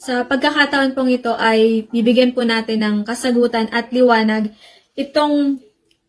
Sa pagkakataon pong ito ay bibigyan po natin ng kasagutan at liwanag itong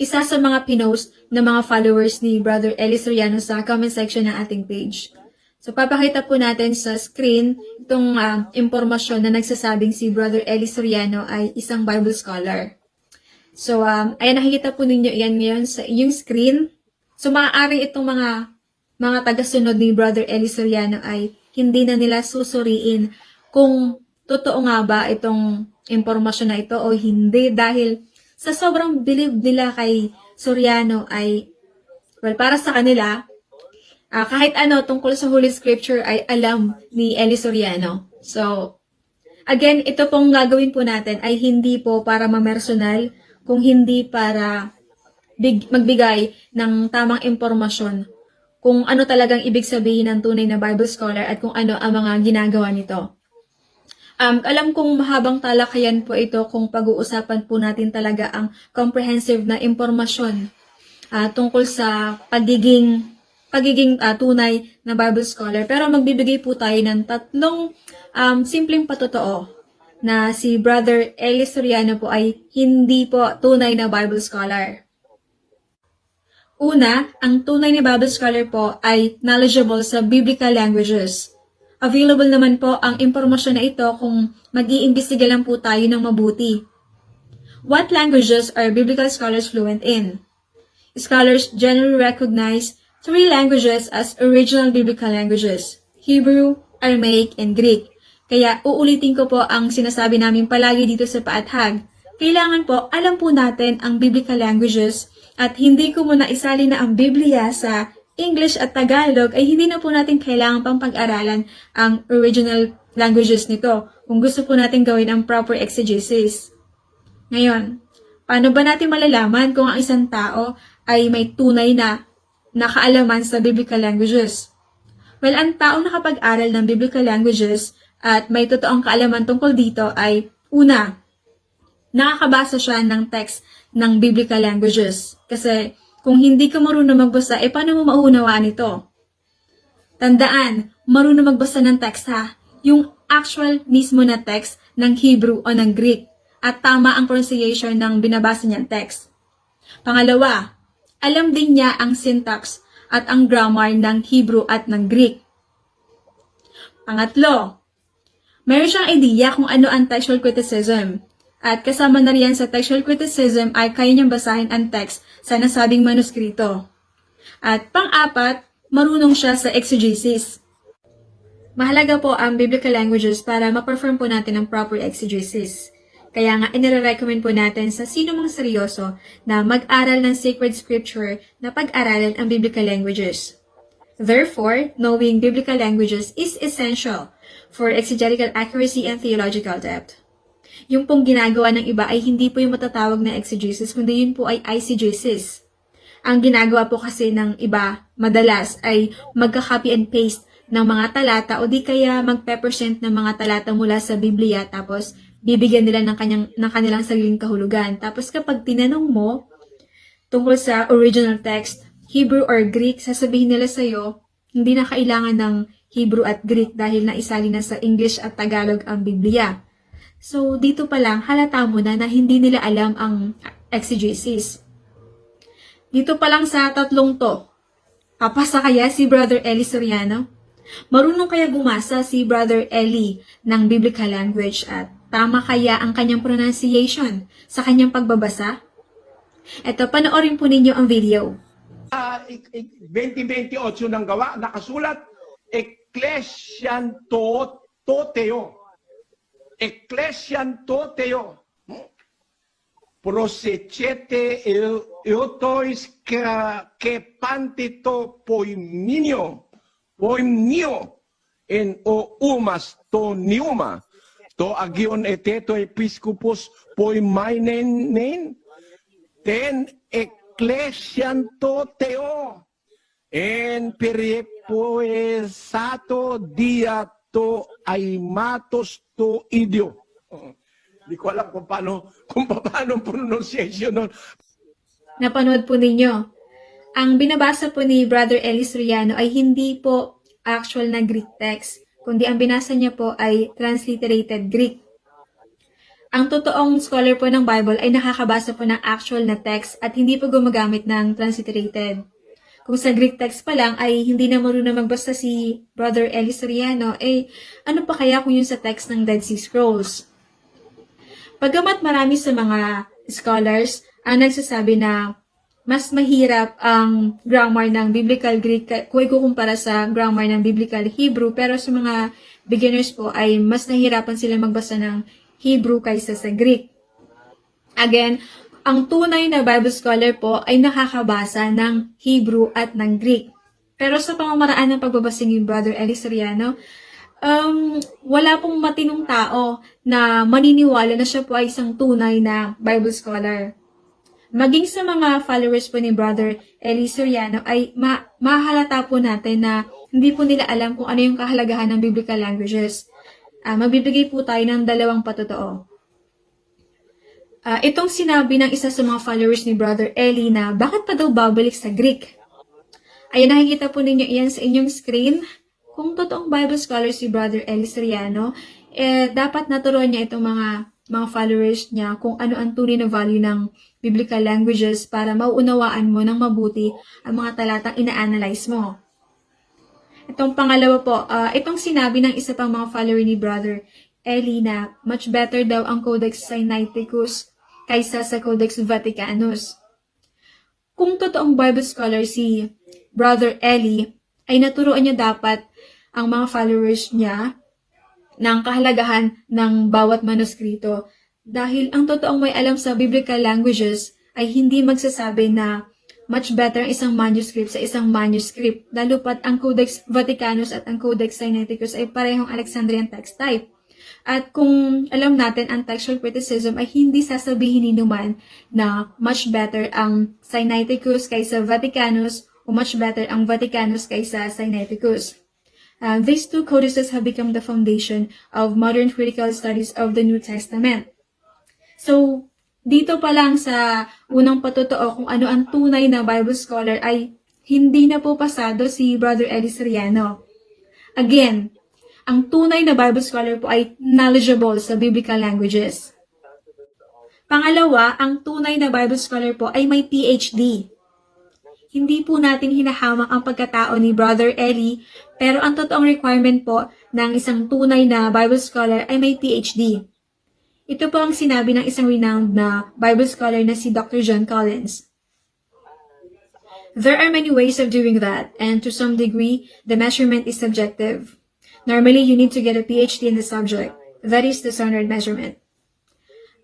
isa sa mga pinost ng mga followers ni Brother Eli Soriano sa comment section ng ating page. So, papakita po natin sa screen itong ah, impormasyon na nagsasabing si Brother Eli Soriano ay isang Bible scholar. So, um, ayan, nakikita po ninyo yan ngayon sa inyong screen. So, maaaring itong mga mga tagasunod ni Brother Eli Soriano ay hindi na nila susuriin kung totoo nga ba itong impormasyon na ito o hindi dahil sa sobrang believe nila kay Soriano ay well para sa kanila ah, kahit ano tungkol sa Holy Scripture ay alam ni Eli Soriano. So again, ito pong gagawin po natin ay hindi po para mamersonal kung hindi para big, magbigay ng tamang impormasyon kung ano talagang ibig sabihin ng tunay na Bible scholar at kung ano ang mga ginagawa nito. Um, alam kong mahabang talakayan po ito kung pag-uusapan po natin talaga ang comprehensive na impormasyon ah, tungkol sa pagiging pagiging ah, tunay na Bible scholar. Pero magbibigay po tayo ng tatlong um, simpleng patotoo na si Brother Eli Soriano po ay hindi po tunay na Bible scholar. Una, ang tunay na Bible scholar po ay knowledgeable sa biblical languages. Available naman po ang impormasyon na ito kung mag-iimbestiga lang po tayo ng mabuti. What languages are biblical scholars fluent in? Scholars generally recognize three languages as original biblical languages, Hebrew, Aramaic, and Greek. Kaya uulitin ko po ang sinasabi namin palagi dito sa paathag. Kailangan po alam po natin ang biblical languages at hindi ko muna isali na ang Biblia sa English at Tagalog ay hindi na po natin kailangan pang pag-aralan ang original languages nito kung gusto po natin gawin ang proper exegesis. Ngayon, paano ba natin malalaman kung ang isang tao ay may tunay na nakaalaman sa biblical languages? Well, ang taong nakapag-aral ng biblical languages at may totoong kaalaman tungkol dito ay una, nakakabasa siya ng text ng biblical languages. Kasi kung hindi ka marunong magbasa, eh paano mo mauunawaan ito? Tandaan, marunong magbasa ng text ha. Yung actual mismo na text ng Hebrew o ng Greek. At tama ang pronunciation ng binabasa niyang text. Pangalawa, alam din niya ang syntax at ang grammar ng Hebrew at ng Greek. Pangatlo, meron siyang idea kung ano ang textual criticism. At kasama na riyan sa textual criticism ay kaya niyang basahin ang text sa nasabing manuskrito. At pang-apat, marunong siya sa exegesis. Mahalaga po ang biblical languages para ma-perform po natin ang proper exegesis. Kaya nga, inire-recommend po natin sa sino mang seryoso na mag-aral ng sacred scripture na pag-aralan ang biblical languages. Therefore, knowing biblical languages is essential for exegetical accuracy and theological depth. Yung pong ginagawa ng iba ay hindi po yung matatawag na exegesis, kundi yun po ay eisegesis. Ang ginagawa po kasi ng iba madalas ay magka-copy and paste ng mga talata o di kaya magpe-present ng mga talata mula sa Biblia tapos bibigyan nila ng, kanyang, ng kanilang sariling kahulugan. Tapos kapag tinanong mo tungkol sa original text, Hebrew or Greek, sasabihin nila sa'yo, hindi na kailangan ng Hebrew at Greek dahil naisali na sa English at Tagalog ang Biblia. So, dito pa lang, halata mo na na hindi nila alam ang exegesis. Dito pa lang sa tatlong to, papasa kaya si Brother Eli Soriano? Marunong kaya bumasa si Brother Eli ng biblical language at tama kaya ang kanyang pronunciation sa kanyang pagbabasa? Eto, panoorin po ninyo ang video. Ik- 2028 ng gawa, nakasulat, Ecclesian to, Toteo. Ecclesian Toteo. Prosecete eutois ke pantito poiminio, poimnio, en o umas to niuma, to agion eteto episcopus poimainen, ten ecclesian teo en periepoesato dia to aimatos to idio. Hindi ko alam kung paano, kung paano pronunciation nun. Napanood po ninyo. Ang binabasa po ni Brother Ellis Riano ay hindi po actual na Greek text, kundi ang binasa niya po ay transliterated Greek. Ang totoong scholar po ng Bible ay nakakabasa po ng actual na text at hindi po gumagamit ng transliterated. Kung sa Greek text pa lang ay hindi na marunong magbasa si Brother Eli Soriano, eh ano pa kaya kung yun sa text ng Dead Sea Scrolls? Pagamat marami sa mga scholars ang nagsasabi na mas mahirap ang grammar ng Biblical Greek kung ikukumpara sa grammar ng Biblical Hebrew, pero sa mga beginners po ay mas nahirapan sila magbasa ng Hebrew kaysa sa Greek. Again, ang tunay na Bible scholar po ay nakakabasa ng Hebrew at ng Greek. Pero sa pamamaraan ng pagbabasa ni Brother Eli Soriano, um, wala pong matinong tao na maniniwala na siya po ay isang tunay na Bible scholar. Maging sa mga followers po ni Brother Eli Soriano ay ma- mahalata po natin na hindi po nila alam kung ano yung kahalagahan ng biblical languages. Ah, magbibigay po tayo ng dalawang patotoo. Ah, itong sinabi ng isa sa mga followers ni Brother Eli na bakit pa daw babalik sa Greek? Ayan, nakikita po ninyo iyan sa inyong screen. Kung totoong Bible scholar si Brother Eli Soriano, eh, dapat naturuan niya itong mga mga followers niya kung ano ang tunay na value ng biblical languages para mauunawaan mo ng mabuti ang mga talatang ina-analyze mo. Itong pangalawa po, ah, itong sinabi ng isa pang mga follower ni Brother Eli na much better daw ang Codex Sinaiticus kaysa sa Codex Vaticanus. Kung totoong Bible scholar si Brother Eli, ay naturuan niya dapat ang mga followers niya ng kahalagahan ng bawat manuskrito dahil ang totoong may alam sa biblical languages ay hindi magsasabi na much better ang isang manuscript sa isang manuscript, lalo pat ang Codex Vaticanus at ang Codex Sinaiticus ay parehong Alexandrian text type. At kung alam natin ang textual criticism ay hindi sasabihin ni naman na much better ang Sinaiticus kaysa Vaticanus o much better ang Vaticanus kaysa Sinaiticus. Uh, these two codices have become the foundation of modern critical studies of the New Testament. So, dito pa lang sa unang patotoo kung ano ang tunay na Bible scholar ay hindi na po pasado si Brother Eli Soriano. Again, ang tunay na Bible scholar po ay knowledgeable sa biblical languages. Pangalawa, ang tunay na Bible scholar po ay may PhD. Hindi po natin hinahamang ang pagkatao ni Brother Eli, pero ang totoong requirement po ng isang tunay na Bible scholar ay may PhD. Ito po ang sinabi ng isang renowned na Bible scholar na si Dr. John Collins. There are many ways of doing that, and to some degree, the measurement is subjective. Normally, you need to get a PhD in the subject. That is the standard measurement.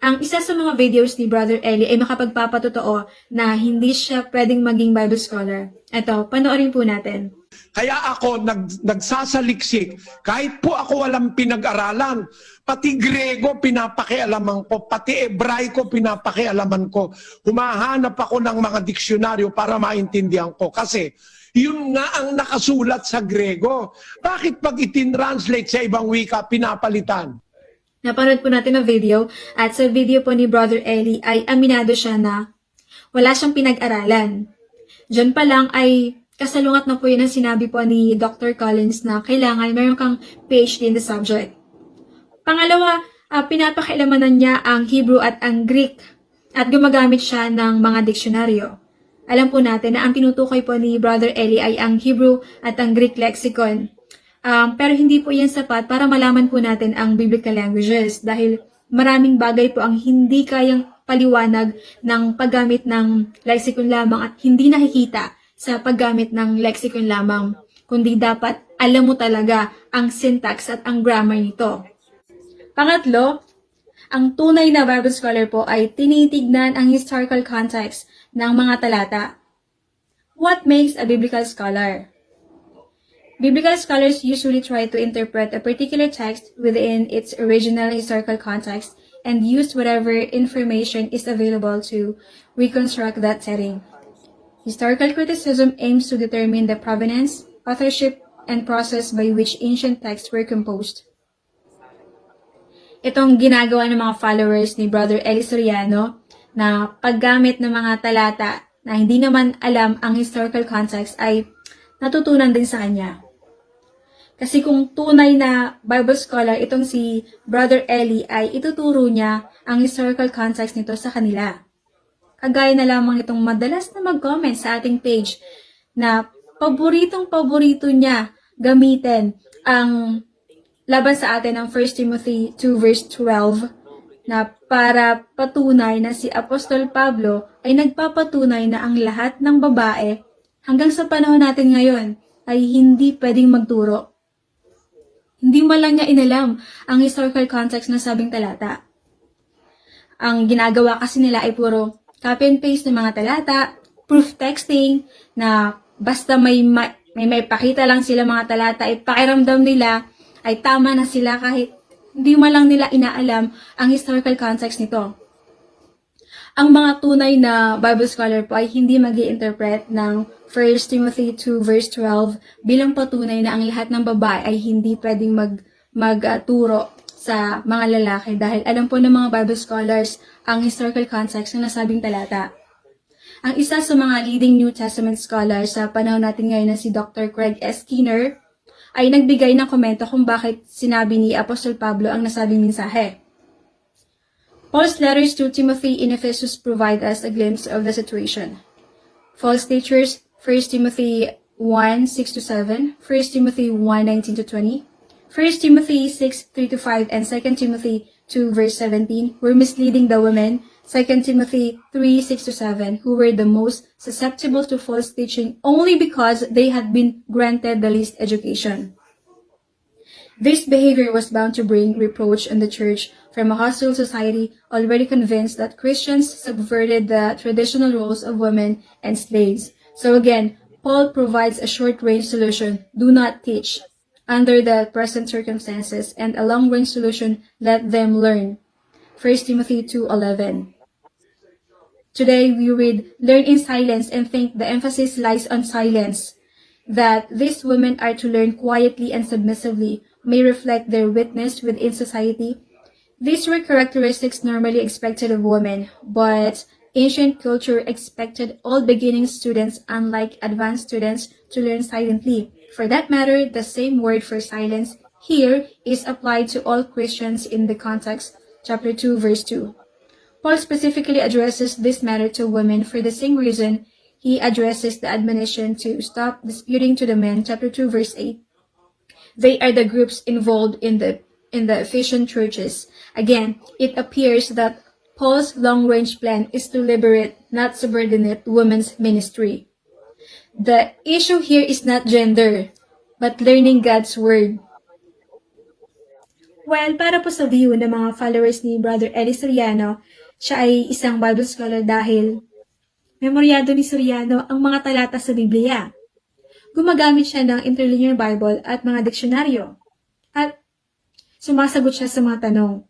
Ang isa sa mga videos ni Brother Eli ay makapagpapatotoo na hindi siya pwedeng maging Bible scholar. Ito, panoorin po natin. Kaya ako nag, nagsasaliksik, kahit po ako walang pinag-aralan, pati Grego pinapakialaman ko, pati Ebraiko pinapakialaman ko. Humahanap ako ng mga diksyonaryo para maintindihan ko. Kasi yun nga ang nakasulat sa Grego. Bakit pag itin-translate sa ibang wika, pinapalitan? Napanood po natin ang video at sa video po ni Brother Eli ay aminado siya na wala siyang pinag-aralan. Diyan pa lang ay kasalungat na po yun ang sinabi po ni Dr. Collins na kailangan meron kang PhD in the subject. Pangalawa, uh, pinapakilamanan niya ang Hebrew at ang Greek at gumagamit siya ng mga diksyonaryo. Alam po natin na ang tinutukoy po ni Brother Eli ay ang Hebrew at ang Greek lexicon. Um, pero hindi po yan sapat para malaman po natin ang biblical languages dahil maraming bagay po ang hindi kayang paliwanag ng paggamit ng lexicon lamang at hindi nakikita sa paggamit ng lexicon lamang, kundi dapat alam mo talaga ang syntax at ang grammar nito. Pangatlo, ang tunay na Bible scholar po ay tinitignan ang historical context ng mga talata. What makes a biblical scholar? Biblical scholars usually try to interpret a particular text within its original historical context and use whatever information is available to reconstruct that setting. Historical criticism aims to determine the provenance, authorship, and process by which ancient texts were composed. Itong ginagawa ng mga followers ni Brother Eli Soriano na paggamit ng mga talata na hindi naman alam ang historical context ay natutunan din sa kanya. Kasi kung tunay na Bible scholar itong si Brother Eli ay ituturo niya ang historical context nito sa kanila. Kagaya na lamang itong madalas na mag-comment sa ating page na paboritong paborito niya gamitin ang laban sa atin ng 1 Timothy 2 verse 12 na para patunay na si Apostol Pablo ay nagpapatunay na ang lahat ng babae hanggang sa panahon natin ngayon ay hindi pwedeng magturo. Hindi man lang niya inalam ang historical context ng sabing talata. Ang ginagawa kasi nila ay puro copy and paste ng mga talata, proof texting, na basta may, ma- may may pakita lang sila mga talata, ay pakiramdam nila ay tama na sila kahit hindi man lang nila inaalam ang historical context nito. Ang mga tunay na Bible scholar po ay hindi mag interpret ng 1 Timothy 2 verse 12 bilang patunay na ang lahat ng babae ay hindi pwedeng mag magturo sa mga lalaki dahil alam po ng mga Bible scholars ang historical context ng nasabing talata. Ang isa sa mga leading New Testament scholars sa panahon natin ngayon na si Dr. Craig S. Skinner ay nagbigay ng komento kung bakit sinabi ni Apostol Pablo ang nasabing mensahe. Paul's letters to Timothy in Ephesus provide us a glimpse of the situation. False teachers, 1 Timothy 1, 6 to 7, 1 Timothy 1, 19 to 20, 1 Timothy 6, 3 to 5, and 2 Timothy 2, verse 17, were misleading the women, 2 Timothy 3, 6 to 7, who were the most susceptible to false teaching only because they had been granted the least education. This behavior was bound to bring reproach on the church from a hostile society already convinced that Christians subverted the traditional roles of women and slaves. So again, Paul provides a short-range solution, do not teach, under the present circumstances, and a long-range solution, let them learn. 1 Timothy 2.11 Today we read, learn in silence and think the emphasis lies on silence. That these women are to learn quietly and submissively may reflect their witness within society. These were characteristics normally expected of women, but ancient culture expected all beginning students, unlike advanced students, to learn silently. For that matter, the same word for silence here is applied to all Christians in the context, chapter 2, verse 2. Paul specifically addresses this matter to women for the same reason he addresses the admonition to stop disputing to the men, chapter 2, verse 8. They are the groups involved in the in the Ephesian churches. Again, it appears that Paul's long-range plan is to liberate, not subordinate, women's ministry. The issue here is not gender, but learning God's word. Well, para po sa view ng mga followers ni Brother Eli Soriano, siya ay isang Bible scholar dahil memoryado ni Soriano ang mga talata sa Biblia. Gumagamit siya ng interlinear Bible at mga diksyonaryo. At sumasagot siya sa mga tanong.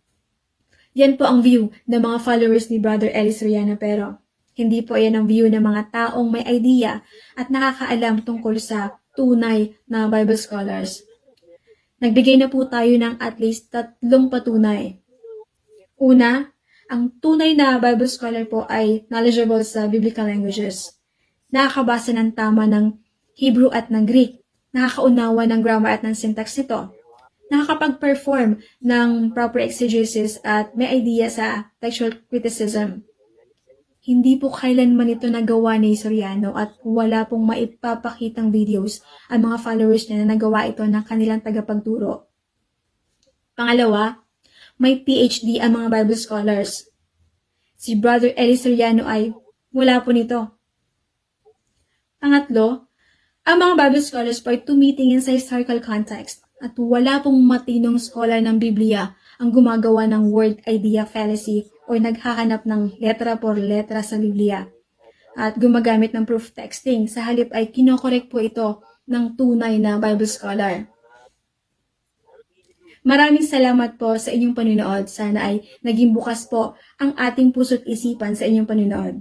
Yan po ang view ng mga followers ni Brother Eli Soriano pero hindi po yan ang view ng mga taong may idea at nakakaalam tungkol sa tunay na Bible scholars. Nagbigay na po tayo ng at least tatlong patunay. Una, ang tunay na Bible scholar po ay knowledgeable sa biblical languages. Nakakabasa ng tama ng Hebrew at ng Greek. Nakakaunawa ng grammar at ng syntax nito. Nakakapag-perform ng proper exegesis at may idea sa textual criticism. Hindi po kailanman ito nagawa ni Soriano at wala pong maipapakitang videos ang mga followers niya na nagawa ito ng kanilang tagapagturo. Pangalawa, may PhD ang mga Bible scholars. Si Brother Eli Soriano ay wala po nito. Pangatlo, ang mga Bible scholars po ay tumitingin sa historical context at wala pong matinong scholar ng Biblia ang gumagawa ng word idea fallacy o naghahanap ng letra por letra sa Biblia at gumagamit ng proof texting. Sa halip ay kinokorek po ito ng tunay na Bible scholar. Maraming salamat po sa inyong panunood. Sana ay naging bukas po ang ating puso't isipan sa inyong panunood.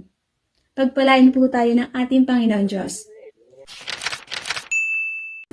Pagpalain po tayo ng ating Panginoon Diyos.